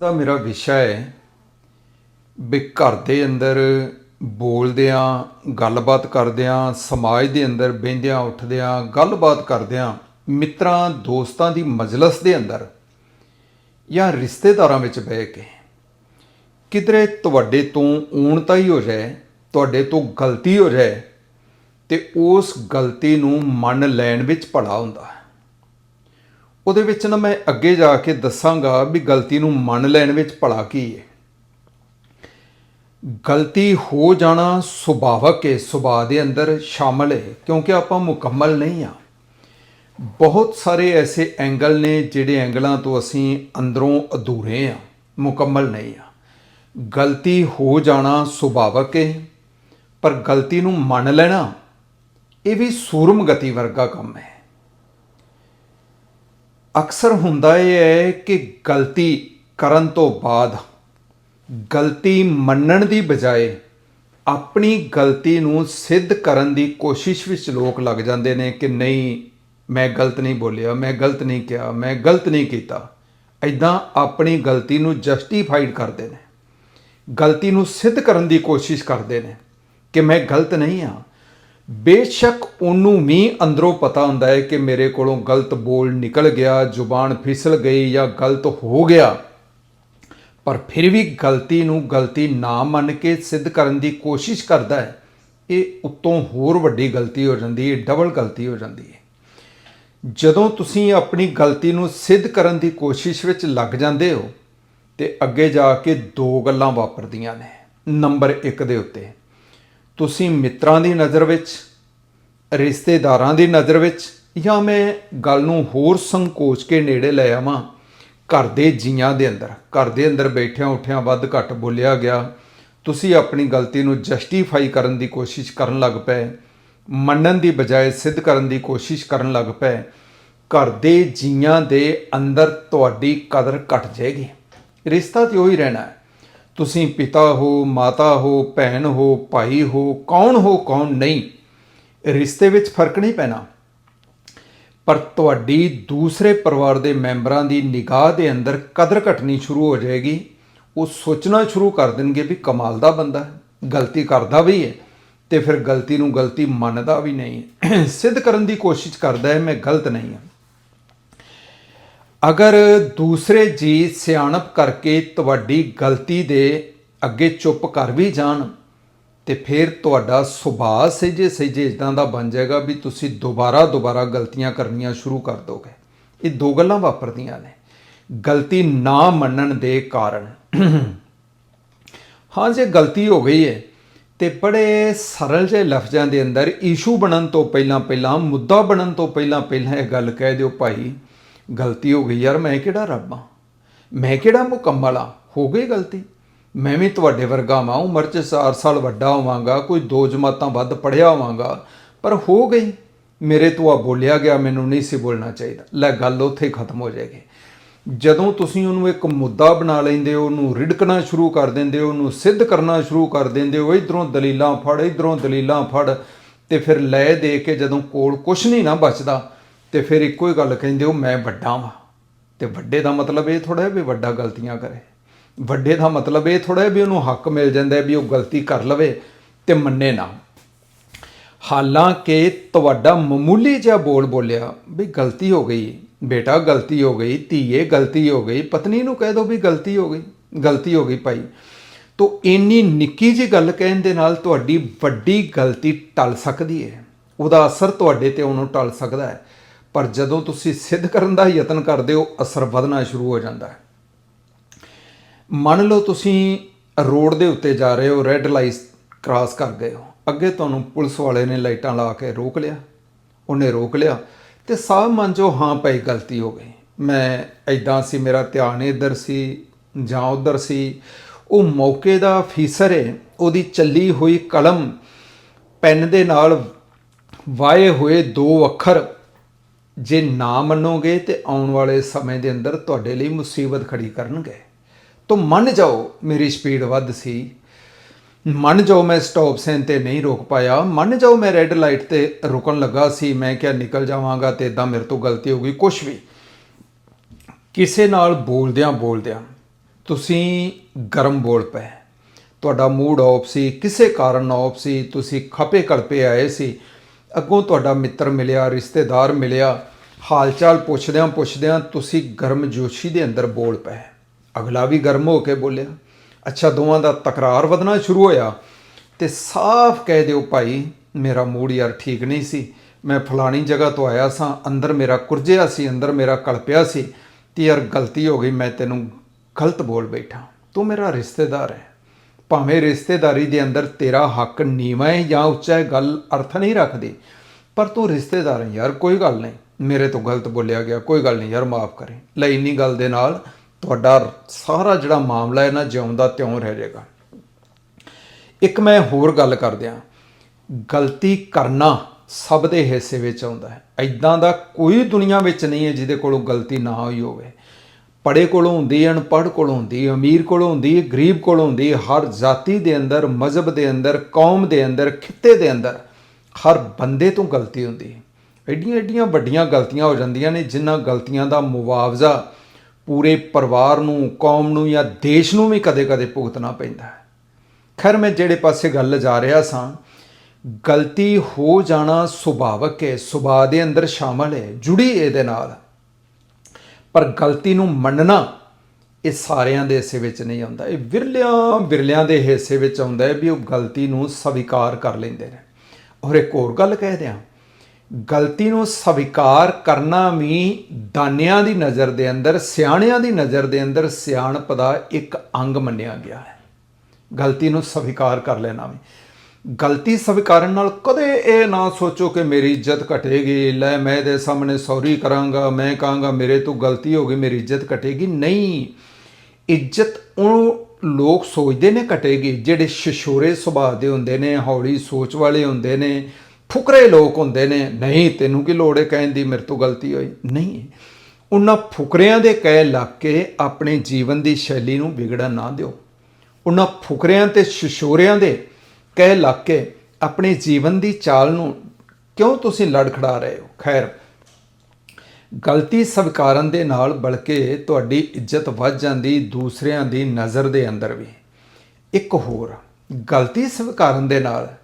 ਦਾ ਮੇਰਾ ਵਿਸ਼ਾ ਹੈ ਵੀ ਘਰ ਦੇ ਅੰਦਰ ਬੋਲਦਿਆਂ, ਗੱਲਬਾਤ ਕਰਦਿਆਂ, ਸਮਾਜ ਦੇ ਅੰਦਰ ਬਹਿੰਦਿਆਂ, ਉੱਠਦਿਆਂ, ਗੱਲਬਾਤ ਕਰਦਿਆਂ, ਮਿੱਤਰਾਂ, ਦੋਸਤਾਂ ਦੀ ਮਜਲਿਸ ਦੇ ਅੰਦਰ ਜਾਂ ਰਿਸ਼ਤੇਦਾਰਾਂ ਵਿੱਚ ਬਹਿ ਕੇ ਕਿਧਰੇ ਤੁਹਾਡੇ ਤੋਂ ਊਣਤਾ ਹੀ ਹੋ ਜਾਏ, ਤੁਹਾਡੇ ਤੋਂ ਗਲਤੀ ਹੋ ਜਾਏ ਤੇ ਉਸ ਗਲਤੀ ਨੂੰ ਮੰਨ ਲੈਣ ਵਿੱਚ ਭਲਾ ਹੁੰਦਾ ਹੈ। ਉਹਦੇ ਵਿੱਚ ਨਾ ਮੈਂ ਅੱਗੇ ਜਾ ਕੇ ਦੱਸਾਂਗਾ ਵੀ ਗਲਤੀ ਨੂੰ ਮੰਨ ਲੈਣ ਵਿੱਚ ਭਲਾ ਕੀ ਹੈ ਗਲਤੀ ਹੋ ਜਾਣਾ ਸੁਭਾਵਕ ਹੈ ਸੁਭਾਅ ਦੇ ਅੰਦਰ ਸ਼ਾਮਲ ਹੈ ਕਿਉਂਕਿ ਆਪਾਂ ਮੁਕੰਮਲ ਨਹੀਂ ਆ। ਬਹੁਤ ਸਾਰੇ ਐਸੇ ਐਂਗਲ ਨੇ ਜਿਹੜੇ ਐਂਗਲਾਂ ਤੋਂ ਅਸੀਂ ਅੰਦਰੋਂ ਅਧੂਰੇ ਆ, ਮੁਕੰਮਲ ਨਹੀਂ ਆ। ਗਲਤੀ ਹੋ ਜਾਣਾ ਸੁਭਾਵਕ ਹੈ ਪਰ ਗਲਤੀ ਨੂੰ ਮੰਨ ਲੈਣਾ ਇਹ ਵੀ ਸੂਰਮ ਗਤੀ ਵਰਗਾ ਕੰਮ ਹੈ। ਅਕਸਰ ਹੁੰਦਾ ਇਹ ਹੈ ਕਿ ਗਲਤੀ ਕਰਨ ਤੋਂ ਬਾਅਦ, ਗਲਤੀ ਮੰਨਣ ਦੀ ਬਜਾਏ ਆਪਣੀ ਗਲਤੀ ਨੂੰ ਸਿੱਧ ਕਰਨ ਦੀ ਕੋਸ਼ਿਸ਼ ਵਿੱਚ ਲੋਕ ਲੱਗ ਜਾਂਦੇ ਨੇ ਕਿ ਨਹੀਂ, ਮੈਂ ਗਲਤ ਨਹੀਂ ਬੋਲਿਆ, ਮੈਂ ਗਲਤ ਨਹੀਂ ਕਿਹਾ, ਮੈਂ ਗਲਤ ਨਹੀਂ ਕੀਤਾ। ਐਦਾਂ ਆਪਣੀ ਗਲਤੀ ਨੂੰ ਜਸਟੀਫਾਈਡ ਕਰਦੇ ਨੇ। ਗਲਤੀ ਨੂੰ ਸਿੱਧ ਕਰਨ ਦੀ ਕੋਸ਼ਿਸ਼ ਕਰਦੇ ਨੇ ਕਿ ਮੈਂ ਗਲਤ ਨਹੀਂ ਹਾਂ। ਬੇਸ਼ੱਕ ਉਹਨੂੰ ਵੀ ਅੰਦਰੋਂ ਪਤਾ ਹੁੰਦਾ ਹੈ ਕਿ ਮੇਰੇ ਕੋਲੋਂ ਗਲਤ ਬੋਲ ਨਿਕਲ ਗਿਆ, ਜ਼ੁਬਾਨ ਫਿਸਲ ਗਈ ਜਾਂ ਗਲਤ ਹੋ ਗਿਆ। ਪਰ ਫਿਰ ਵੀ ਗਲਤੀ ਨੂੰ ਗਲਤੀ ਨਾ ਮੰਨ ਕੇ ਸਿੱਧ ਕਰਨ ਦੀ ਕੋਸ਼ਿਸ਼ ਕਰਦਾ ਹੈ। ਇਹ ਉਤੋਂ ਹੋਰ ਵੱਡੀ ਗਲਤੀ ਹੋ ਜਾਂਦੀ ਹੈ ਡਬਲ ਗਲਤੀ ਹੋ ਜਾਂਦੀ ਹੈ। ਜਦੋਂ ਤੁਸੀਂ ਆਪਣੀ ਗਲਤੀ ਨੂੰ ਸਿੱਧ ਕਰਨ ਦੀ ਕੋਸ਼ਿਸ਼ ਵਿੱਚ ਲੱਗ ਜਾਂਦੇ ਹੋ, ਤੇ ਅੱਗੇ ਜਾ ਕੇ ਦੋ ਗੱਲਾਂ ਵਾਪਰਦੀਆਂ ਨੇ। ਨੰਬਰ 1 ਦੇ ਉੱਤੇ ਤੁਸੀਂ ਮਿੱਤਰਾਂ ਦੀ ਨਜ਼ਰ ਵਿੱਚ, ਰਿਸ਼ਤੇਦਾਰਾਂ ਦੀ ਨਜ਼ਰ ਵਿੱਚ ਜਾਂ ਮੈਂ ਗੱਲ ਨੂੰ ਹੋਰ ਸੰਕੋਚ ਕੇ ਨੇੜੇ ਲੈ ਆਵਾਂ, ਘਰ ਦੇ ਜੀਆਂ ਦੇ ਅੰਦਰ, ਘਰ ਦੇ ਅੰਦਰ ਬੈਠਿਆਂ ਉੱਠਿਆਂ ਵੱਧ ਘੱਟ ਬੋਲਿਆ ਗਿਆ। ਤੁਸੀਂ ਆਪਣੀ ਗਲਤੀ ਨੂੰ ਜਸਟੀਫਾਈ ਕਰਨ ਦੀ ਕੋਸ਼ਿਸ਼ ਕਰਨ ਲੱਗ ਪਏ, ਮੰਨਣ ਦੀ ਬਜਾਏ ਸਿੱਧ ਕਰਨ ਦੀ ਕੋਸ਼ਿਸ਼ ਕਰਨ ਲੱਗ ਪਏ। ਘਰ ਦੇ ਜੀਆਂ ਦੇ ਅੰਦਰ ਤੁਹਾਡੀ ਕਦਰ ਘਟ ਜਾਏਗੀ। ਰਿਸ਼ਤਾ ਤੇ ਉਹੀ ਰਹਿਣਾ ਹੈ। ਤੁਸੀਂ ਪਿਤਾ ਹੋ, ਮਾਤਾ ਹੋ, ਭੈਣ ਹੋ, ਭਾਈ ਹੋ, ਕੌਣ ਹੋ, ਕੌਣ ਨਹੀਂ, ਰਿਸ਼ਤੇ ਵਿੱਚ ਫ਼ਰਕ ਨਹੀਂ ਪੈਣਾ। ਪਰ ਤੁਹਾਡੀ ਦੂਸਰੇ ਪਰਿਵਾਰ ਦੇ ਮੈਂਬਰਾਂ ਦੀ ਨਿਗਾਹ ਦੇ ਅੰਦਰ ਕਦਰ ਘਟਣੀ ਸ਼ੁਰੂ ਹੋ ਜਾਏਗੀ। ਉਹ ਸੋਚਣਾ ਸ਼ੁਰੂ ਕਰ ਦੇਣਗੇ ਵੀ ਕਮਾਲ ਦਾ ਬੰਦਾ ਹੈ, ਗਲਤੀ ਕਰਦਾ ਵੀ ਹੈ, ਤੇ ਫਿਰ ਗਲਤੀ ਨੂੰ ਗਲਤੀ ਮੰਨਦਾ ਵੀ ਨਹੀਂ ਸਿੱਧ ਕਰਨ ਦੀ ਕੋਸ਼ਿਸ਼ ਕਰਦਾ ਹੈ, ਮੈਂ ਗਲਤ ਨਹੀਂ ਹਾਂ। ਅਗਰ ਦੂਸਰੇ ਜੀ ਸਿਆਣਪ ਕਰਕੇ ਤੁਹਾਡੀ ਗਲਤੀ ਦੇ ਅੱਗੇ ਚੁੱਪ ਕਰ ਵੀ ਜਾਣ, ਤੇ ਫਿਰ ਤੁਹਾਡਾ ਸੁਭਾਅ ਸਹਿਜੇ ਸਹਿਜੇ ਇਦਾਂ ਦਾ ਬਣ ਜਾਏਗਾ ਵੀ ਤੁਸੀਂ ਦੁਬਾਰਾ ਦੁਬਾਰਾ ਗਲਤੀਆਂ ਕਰਨੀਆਂ ਸ਼ੁਰੂ ਕਰ ਦੋਗੇ। ਇਹ ਦੋ ਗੱਲਾਂ ਵਾਪਰਦੀਆਂ ਨੇ। ਗਲਤੀ ਨਾ ਮੰਨਣ ਦੇ ਕਾਰਨ। ਹਾਂ, ਜੇ ਗਲਤੀ ਹੋ ਗਈ ਹੈ ਤੇ ਬੜੇ ਸਰਲ ਜਿਹੇ ਲਫ਼ਜ਼ਾਂ ਦੇ ਅੰਦਰ ਇਸ਼ੂ ਬਣਨ ਤੋਂ ਪਹਿਲਾਂ ਪਹਿਲਾਂ, ਮੁੱਦਾ ਬਣਨ ਤੋਂ ਪਹਿਲਾਂ ਪਹਿਲਾਂ ਇਹ ਗੱਲ ਕਹਿ ਦਿਓ ਭਾਈ ਗਲਤੀ ਹੋ ਗਈ ਯਾਰ, ਮੈਂ ਕਿਹੜਾ ਰੱਬ ਆ ਮੈਂ ਕਿਹੜਾ ਮੁਕੰਮਲ ਆ ਹੋ ਗਈ ਗਲਤੀ? ਮੈਂ ਵੀ ਤੁਹਾਡੇ ਵਰਗਾ ਵਾਂ ਉਮਰ 'ਚ 4 ਸਾਲ ਵੱਡਾ ਹੋਵਾਂਗਾ, ਕੋਈ ਦੋ ਜਮਾਤਾਂ ਵੱਧ ਪੜਿਆ ਹੋਵਾਂਗਾ, ਪਰ ਹੋ ਗਈ। ਮੇਰੇ ਤੋਂ ਆ ਬੋਲਿਆ ਗਿਆ, ਮੈਨੂੰ ਨਹੀਂ ਸੀ ਬੋਲਣਾ ਚਾਹੀਦਾ। ਲੈ, ਗੱਲ ਉੱਥੇ ਹੀ ਖਤਮ ਹੋ ਜਾਏਗੀ। ਜਦੋਂ ਤੁਸੀਂ ਉਹਨੂੰ ਇੱਕ ਮੁੱਦਾ ਬਣਾ ਲੈਂਦੇ ਹੋ, ਉਹਨੂੰ ਰਿੜਕਣਾ ਸ਼ੁਰੂ ਕਰ ਦਿੰਦੇ ਹੋ, ਉਹਨੂੰ ਸਿੱਧ ਕਰਨਾ ਸ਼ੁਰੂ ਕਰ ਦਿੰਦੇ ਹੋ, ਇਧਰੋਂ ਦਲੀਲਾਂ ਫੜ, ਇਧਰੋਂ ਦਲੀਲਾਂ ਫੜ, ਤੇ ਫਿਰ ਲੈ ਦੇ ਕੇ ਜਦੋਂ ਕੋਲ ਕੁਝ ਨਹੀਂ ਨਾ ਬਚਦਾ ਤੇ ਫਿਰ ਇੱਕੋ ਹੀ ਗੱਲ ਕਹਿੰਦੇ ਹੋ, ਮੈਂ ਵੱਡਾ ਵਾਂ। ਤੇ ਵੱਡੇ ਦਾ ਮਤਲਬ ਇਹ ਥੋੜਾ ਹੈ ਵੀ ਵੱਡਾ ਗਲਤੀਆਂ ਕਰੇ। ਵੱਡੇ ਦਾ ਮਤਲਬ ਇਹ ਥੋੜਾ ਹੈ ਵੀ ਉਹਨੂੰ ਹੱਕ ਮਿਲ ਜਾਂਦਾ ਹੈ ਵੀ ਉਹ ਗਲਤੀ ਕਰ ਲਵੇ ਤੇ ਮੰਨੇ ਨਾ। ਹਾਲਾਂਕਿ ਤੁਹਾਡਾ ਮਾਮੂਲੀ ਜਿਹਾ ਬੋਲ ਬੋਲਿਆ ਵੀ ਗਲਤੀ ਹੋ ਗਈ, ਬੇਟਾ ਗਲਤੀ ਹੋ ਗਈ, ਧੀਏ ਗਲਤੀ ਹੋ ਗਈ, ਪਤਨੀ ਨੂੰ ਕਹਿ ਦੋ ਵੀ ਗਲਤੀ ਹੋ ਗਈ, ਗਲਤੀ ਹੋ ਗਈ ਭਾਈ। ਤੋ ਇੰਨੀ ਨਿੱਕੀ ਜੀ ਗੱਲ ਕਹਿਣ ਦੇ ਨਾਲ ਤੁਹਾਡੀ ਵੱਡੀ ਗਲਤੀ ਟਲ ਸਕਦੀ ਹੈ। ਉਹਦਾ ਅਸਰ ਤੁਹਾਡੇ ਤੇ ਉਹਨੂੰ ਟਲ ਸਕਦਾ ਹੈ। ਪਰ ਜਦੋਂ ਤੁਸੀਂ ਸਿੱਧ ਕਰਨ ਦਾ ਯਤਨ ਕਰਦੇ ਹੋ, ਅਸਰ ਵਧਣਾ ਸ਼ੁਰੂ ਹੋ ਜਾਂਦਾ ਹੈ। ਮੰਨ ਲਓ ਤੁਸੀਂ ਰੋਡ ਦੇ ਉੱਤੇ ਜਾ ਰਹੇ ਹੋ ਰੈੱਡ ਲਾਈਟ ਕ੍ਰਾਸ ਕਰ ਗਏ ਹੋ। ਅੱਗੇ ਤੁਹਾਨੂੰ ਪੁਲਿਸ ਵਾਲੇ ਨੇ ਲਾਈਟਾਂ ਲਾ ਕੇ ਰੋਕ ਲਿਆ। ਉਹਨੇ ਰੋਕ ਲਿਆ ਤੇ ਸਾਹ ਮਨ ਚੋਂ ਹਾਂ ਭਾਈ, ਗਲਤੀ ਹੋ ਗਈ। ਮੈਂ ਐਦਾਂ ਸੀ, ਮੇਰਾ ਧਿਆਨ ਇੱਧਰ ਸੀ ਜਾਂ ਉੱਧਰ ਸੀ। ਉਹ ਮੌਕੇ ਦਾ ਫੀਸਰ ਹੈ ਉਹਦੀ ਚੱਲੀ ਹੋਈ ਕਲਮ ਪੈਨ ਦੇ ਨਾਲ ਵਾਏ ਹੋਏ ਦੋ ਅੱਖਰ ਜੇ ਨਾ ਮੰਨੋਗੇ ਤੇ ਆਉਣ ਵਾਲੇ ਸਮੇਂ ਦੇ ਅੰਦਰ ਤੁਹਾਡੇ ਲਈ ਮੁਸੀਬਤ ਖੜੀ ਕਰਨਗੇ। ਤੋ ਮੰਨ ਜਾਓ ਮੇਰੀ ਸਪੀਡ ਵੱਧ ਸੀ। ਮੰਨ ਜਾਓ ਮੈਂ ਸਟਾਪ ਸਾਈਨ ਤੇ ਨਹੀਂ ਰੋਕ ਪਾਇਆ। ਮੰਨ ਜਾਓ ਮੈਂ ਰੈੱਡ ਲਾਈਟ ਤੇ ਰੁਕਣ ਲੱਗਾ ਸੀ। ਮੈਂ ਕਿਹਾ ਨਿਕਲ ਜਾਵਾਂਗਾ ਤੇ ਇਦਾਂ ਮੇਰੇ ਤੋਂ ਗਲਤੀ ਹੋ ਗਈ, ਕੁਛ ਵੀ। ਕਿਸੇ ਨਾਲ ਬੋਲਦਿਆਂ ਬੋਲਦਿਆਂ ਤੁਸੀਂ ਗਰਮ ਬੋਲ ਪਏ। ਤੁਹਾਡਾ ਮੂਡ ਆਫ ਸੀ, ਕਿਸੇ ਕਾਰਨ ਆਫ ਸੀ, ਤੁਸੀਂ ਖਪੇ ਕਲਪੇ ਆਏ ਸੀ। ਅੱਗੋਂ ਤੁਹਾਡਾ ਮਿੱਤਰ ਮਿਲਿਆ, ਰਿਸ਼ਤੇਦਾਰ ਮਿਲਿਆ, ਹਾਲਚਾਲ ਪੁੱਛਦਿਆਂ ਪੁੱਛਦਿਆਂ ਤੁਸੀਂ ਗਰਮ ਜੋਸ਼ੀ ਦੇ ਅੰਦਰ ਬੋਲ ਪਏ। ਅਗਲਾ ਵੀ ਗਰਮ ਹੋ ਕੇ ਬੋਲਿਆ, ਅੱਛਾ, ਦੋਵਾਂ ਦਾ ਤਕਰਾਰ ਵਧਣਾ ਸ਼ੁਰੂ ਹੋਇਆ ਤੇ ਸਾਫ਼ ਕਹਿ ਦਿਓ ਭਾਈ, ਮੇਰਾ ਮੂਡ ਯਾਰ ਠੀਕ ਨਹੀਂ ਸੀ। ਮੈਂ ਫਲਾਣੀ ਜਗ੍ਹਾ ਤੋਂ ਆਇਆ ਸਾਂ, ਅੰਦਰ ਮੇਰਾ ਕੁਰਜਿਆ ਸੀ, ਅੰਦਰ ਮੇਰਾ ਕਲਪਿਆ ਸੀ ਤੇ ਯਾਰ ਗਲਤੀ ਹੋ ਗਈ, ਮੈਂ ਤੈਨੂੰ ਗਲਤ ਬੋਲ ਬੈਠਾ। ਤੂੰ ਮੇਰਾ ਰਿਸ਼ਤੇਦਾਰ ਹੈ। ਭਾਵੇਂ ਰਿਸ਼ਤੇਦਾਰੀ ਦੇ ਅੰਦਰ ਤੇਰਾ ਹੱਕ ਨੀਵਾਂ ਹੈ ਜਾਂ ਉੱਚਾ ਹੈ, ਗੱਲ ਅਰਥ ਨਹੀਂ ਰੱਖਦੀ। ਪਰ ਤੂੰ ਰਿਸ਼ਤੇਦਾਰ ਹੈ ਯਾਰ, ਕੋਈ ਗੱਲ ਨਹੀਂ। ਮੇਰੇ ਤੋਂ ਗਲਤ ਬੋਲਿਆ ਗਿਆ, ਕੋਈ ਗੱਲ ਨਹੀਂ ਯਾਰ, ਮਾਫ ਕਰੇ। ਲੈ ਇੰਨੀ ਗੱਲ ਦੇ ਨਾਲ ਤੁਹਾਡਾ ਸਾਰਾ ਜਿਹੜਾ ਮਾਮਲਾ ਹੈ ਨਾ ਜਿਉਂਦਾ ਤਿਉਂ ਰਹਿ ਜਾਏਗਾ। ਇੱਕ ਮੈਂ ਹੋਰ ਗੱਲ ਕਰਦਿਆਂ ਗਲਤੀ ਕਰਨਾ ਸਭ ਦੇ ਹਿੱਸੇ ਵਿੱਚ ਆਉਂਦਾ ਹੈ। ਐਦਾਂ ਦਾ ਕੋਈ ਦੁਨੀਆ ਵਿੱਚ ਨਹੀਂ ਹੈ ਜਿਹਦੇ ਕੋਲੋਂ ਗਲਤੀ ਨਾ ਹੋਈ ਹੋਵੇ। ਪੜੇ ਕੋਲੋਂ ਹੁੰਦੀ ਹੈ, ਅਨਪੜ੍ਹ ਕੋਲੋਂ ਹੁੰਦੀ ਹੈ, ਅਮੀਰ ਕੋਲੋਂ ਹੁੰਦੀ ਹੈ, ਗਰੀਬ ਕੋਲੋਂ ਹੁੰਦੀ ਹੈ, ਹਰ ਜਾਤੀ ਦੇ ਅੰਦਰ, ਮਜ਼ਹਬ ਦੇ ਅੰਦਰ, ਕੌਮ ਦੇ ਅੰਦਰ, ਖਿੱਤੇ ਦੇ ਅੰਦਰ, ਹਰ ਬੰਦੇ ਤੋਂ ਗਲਤੀ ਹੁੰਦੀ ਹੈ। ਐਡੀਆਂ ਐਡੀਆਂ ਵੱਡੀਆਂ ਗਲਤੀਆਂ ਹੋ ਜਾਂਦੀਆਂ ਨੇ ਜਿਨ੍ਹਾਂ ਗਲਤੀਆਂ ਦਾ ਮੁਆਵਜ਼ਾ ਪੂਰੇ ਪਰਿਵਾਰ ਨੂੰ, ਕੌਮ ਨੂੰ ਜਾਂ ਦੇਸ਼ ਨੂੰ ਵੀ ਕਦੇ-ਕਦੇ ਭੁਗਤਣਾ ਪੈਂਦਾ ਹੈ। ਖੈਰ, ਮੈਂ ਜਿਹੜੇ ਪਾਸੇ ਗੱਲ ਜਾ ਰਿਹਾ ਸਾਂ, ਗਲਤੀ ਹੋ ਜਾਣਾ ਸੁਭਾਵਕ ਹੈ, ਸੁਭਾਅ ਦੇ ਅੰਦਰ ਸ਼ਾਮਲ ਹੈ, ਜੁੜੀ ਇਹਦੇ ਨਾਲ। ਪਰ ਗਲਤੀ ਨੂੰ ਮੰਨਣਾ ਇਹ ਸਾਰਿਆਂ ਦੇ ਹਿੱਸੇ ਵਿੱਚ ਨਹੀਂ ਆਉਂਦਾ। ਇਹ ਵਿਰਲਿਆਂ ਵਿਰਲਿਆਂ ਦੇ ਹਿੱਸੇ ਵਿੱਚ ਆਉਂਦਾ ਹੈ ਵੀ ਉਹ ਗਲਤੀ ਨੂੰ ਸਵੀਕਾਰ ਕਰ ਲੈਂਦੇ ਨੇ। ਔਰ ਇੱਕ ਹੋਰ ਗੱਲ ਕਹਿ ਦਿਆਂ, ਗਲਤੀ ਨੂੰ ਸਵੀਕਾਰ ਕਰਨਾ ਵੀ ਦਾਨਿਆਂ ਦੀ ਨਜ਼ਰ ਦੇ ਅੰਦਰ, ਸਿਆਣਿਆਂ ਦੀ ਨਜ਼ਰ ਦੇ ਅੰਦਰ ਸਿਆਣਪ ਦਾ ਇੱਕ ਅੰਗ ਮੰਨਿਆ ਗਿਆ ਹੈ। ਗਲਤੀ ਨੂੰ ਸਵੀਕਾਰ ਕਰ ਲੈਣਾ ਵੀ। ਗਲਤੀ ਸਵੀਕਾਰਨ ਨਾਲ ਕਦੇ ਇਹ ਨਾ ਸੋਚੋ ਕਿ ਮੇਰੀ ਇੱਜ਼ਤ ਘਟੇਗੀ। ਲੈ, ਮੈਂ ਇਹਦੇ ਸਾਹਮਣੇ ਸੌਰੀ ਕਰਾਂਗਾ, ਮੈਂ ਕਹਾਂਗਾ, ਮੇਰੇ ਤੋਂ ਗਲਤੀ ਹੋ ਗਈ, ਮੇਰੀ ਇੱਜ਼ਤ ਘਟੇਗੀ। ਨਹੀਂ, ਇੱਜ਼ਤ ਉਹ ਲੋਕ ਸੋਚਦੇ ਨੇ ਘਟੇਗੀ, ਜਿਹੜੇ ਸ਼ਸ਼ੋਰੇ ਸੁਭਾਅ ਦੇ ਹੁੰਦੇ ਨੇ, ਹੌਲੀ ਸੋਚ ਵਾਲੇ ਹੁੰਦੇ ਨੇ, ਫੁਕਰੇ ਲੋਕ ਹੁੰਦੇ ਨੇ। ਨਹੀਂ, ਤੈਨੂੰ ਕੀ ਲੋੜ ਹੈ ਕਹਿਣ ਦੀ? ਮੇਰੇ ਤੋਂ ਗਲਤੀ ਹੋਈ। ਨਹੀਂ, ਉਹਨਾਂ ਫੁਕਰਿਆਂ ਦੇ ਕਹਿ ਲੱਗ ਕੇ ਆਪਣੇ ਜੀਵਨ ਦੀ ਸ਼ੈਲੀ ਨੂੰ ਵਿਗੜਨ ਨਾ ਦਿਓ। ਉਹਨਾਂ ਫੁਕਰਿਆਂ ਤੇ ਸ਼ਸ਼ੋਰਿਆਂ ਦੇ ਕਹਿ ਲੱਗ ਕੇ ਆਪਣੇ ਜੀਵਨ ਦੀ ਚਾਲ ਨੂੰ ਕਿਉਂ ਤੁਸੀਂ ਲੜ ਖੜਾ ਰਹੇ ਹੋ? ਖੈਰ, ਗਲਤੀ ਸਵੀਕਾਰਨ ਦੇ ਨਾਲ ਬਲਕਿ ਤੁਹਾਡੀ ਇੱਜ਼ਤ ਵੱਧ ਜਾਂਦੀ, ਦੂਸਰਿਆਂ ਦੀ ਨਜ਼ਰ ਦੇ ਅੰਦਰ ਵੀ। ਇੱਕ ਹੋਰ, ਗਲਤੀ ਸਵੀਕਾਰਨ ਦੇ ਨਾਲ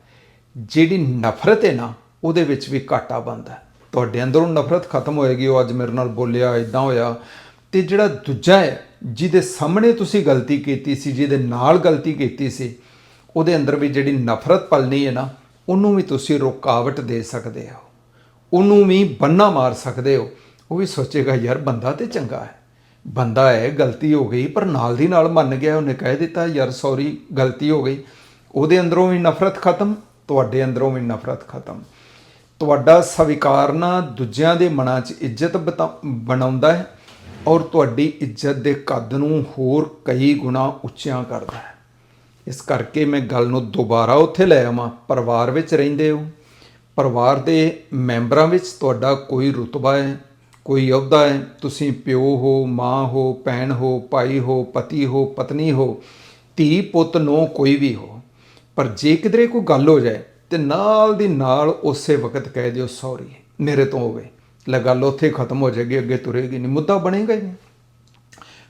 ਜਿਹੜੀ ਨਫ਼ਰਤ ਹੈ ਨਾ, ਉਹਦੇ ਵਿੱਚ ਵੀ ਘਾਟਾ ਬਣਦਾ ਤੁਹਾਡੇ ਅੰਦਰੋਂ ਨਫ਼ਰਤ ਖਤਮ ਹੋਏਗੀ, ਉਹ ਅੱਜ ਮੇਰੇ ਨਾਲ ਬੋਲਿਆ ਇਦਾਂ ਹੋਇਆ। ਤੇ ਜਿਹੜਾ ਦੂਜਾ ਹੈ, ਜਿਹਦੇ ਸਾਹਮਣੇ ਤੁਸੀਂ ਗਲਤੀ ਕੀਤੀ ਸੀ, ਜਿਹਦੇ ਨਾਲ ਗਲਤੀ ਕੀਤੀ ਸੀ ਉਹਦੇ ਅੰਦਰ ਵੀ ਜਿਹੜੀ ਨਫ਼ਰਤ ਪਲਣੀ ਹੈ ਨਾ, ਉਹਨੂੰ ਵੀ ਤੁਸੀਂ ਰੁਕਾਵਟ ਦੇ ਸਕਦੇ ਹੋ। ਉਹਨੂੰ ਵੀ ਬੰਨਾ ਮਾਰ ਸਕਦੇ ਹੋ। ਉਹ ਵੀ ਸੋਚੇਗਾ, ਯਾਰ ਬੰਦਾ ਤੇ ਚੰਗਾ ਹੈ। ਬੰਦਾ ਹੈ, ਗਲਤੀ ਹੋ ਗਈ, ਪਰ ਨਾਲ ਦੀ ਨਾਲ ਮੰਨ ਗਿਆ, ਉਹਨੇ ਕਹਿ ਦਿੱਤਾ, ਯਾਰ ਸੌਰੀ ਗਲਤੀ ਹੋ ਗਈ। ਉਹਦੇ ਅੰਦਰੋਂ ਵੀ ਨਫ਼ਰਤ ਖਤਮ, ਤੁਹਾਡੇ ਅੰਦਰੋਂ ਵੀ ਨਫ਼ਰਤ ਖਤਮ। ਤੁਹਾਡਾ ਸਵੀਕਾਰਨਾ ਦੂਜਿਆਂ ਦੇ ਮਨਾਂ 'ਚ ਇੱਜ਼ਤ ਬਤਾ- ਬਣਾਉਂਦਾ ਹੈ ਔਰ ਤੁਹਾਡੀ ਇੱਜ਼ਤ ਦੇ ਕੱਦ ਨੂੰ ਹੋਰ ਕਈ ਗੁਣਾ ਉੱਚਿਆਂ ਕਰਦਾ ਹੈ। ਇਸ ਕਰਕੇ ਮੈਂ ਗੱਲ ਨੂੰ ਦੁਬਾਰਾ ਉੱਥੇ ਲੈ ਆਵਾਂ। ਪਰਿਵਾਰ ਵਿੱਚ ਰਹਿੰਦੇ ਹੋ। ਪਰਿਵਾਰ ਦੇ ਮੈਂਬਰਾਂ ਵਿੱਚ ਤੁਹਾਡਾ ਕੋਈ ਰੁਤਬਾ ਹੈ, ਕੋਈ ਅਹੁਦਾ ਹੈ। ਤੁਸੀਂ ਪਿਓ ਹੋ, ਮਾਂ ਹੋ, ਭੈਣ ਹੋ, ਭਾਈ ਹੋ, ਪਤੀ ਹੋ, ਪਤਨੀ ਹੋ, ਧੀ, ਪੁੱਤ, ਨੋ, ਕੋਈ ਵੀ ਹੋ। ਪਰ ਜੇ ਕਿਧਰੇ ਕੋਈ ਗੱਲ ਹੋ ਜਾਏ, ਤੇ ਨਾਲ ਦੀ ਨਾਲ ਉਸੇ ਵਕਤ ਕਹਿ ਦਿਓ ਸੌਰੀ ਮੇਰੇ ਤੋਂ ਹੋਵੇ। ਲੈ ਗੱਲ ਉੱਥੇ ਖਤਮ ਹੋ ਜਾਏਗੀ, ਅੱਗੇ ਤੁਰੇਗੀ ਨਹੀਂ। ਮੁੱਦਾ ਬਣੇਗਾ ਹੀ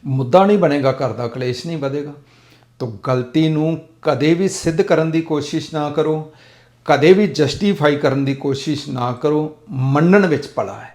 ਮੁੱਦਾ ਨਹੀਂ ਬਣੇਗਾ, ਘਰ ਦਾ ਕਲੇਸ਼ ਨਹੀਂ ਵਧੇਗਾ। ਤੋ ਗਲਤੀ ਨੂੰ ਕਦੇ ਵੀ ਸਿੱਧ ਕਰਨ ਦੀ ਕੋਸ਼ਿਸ਼ ਨਾ ਕਰੋ, ਕਦੇ ਵੀ ਜਸਟੀਫਾਈ ਕਰਨ ਦੀ ਕੋਸ਼ਿਸ਼ ਨਾ ਕਰੋ, ਮੰਨਣ ਵਿੱਚ ਭਲਾ ਹੈ।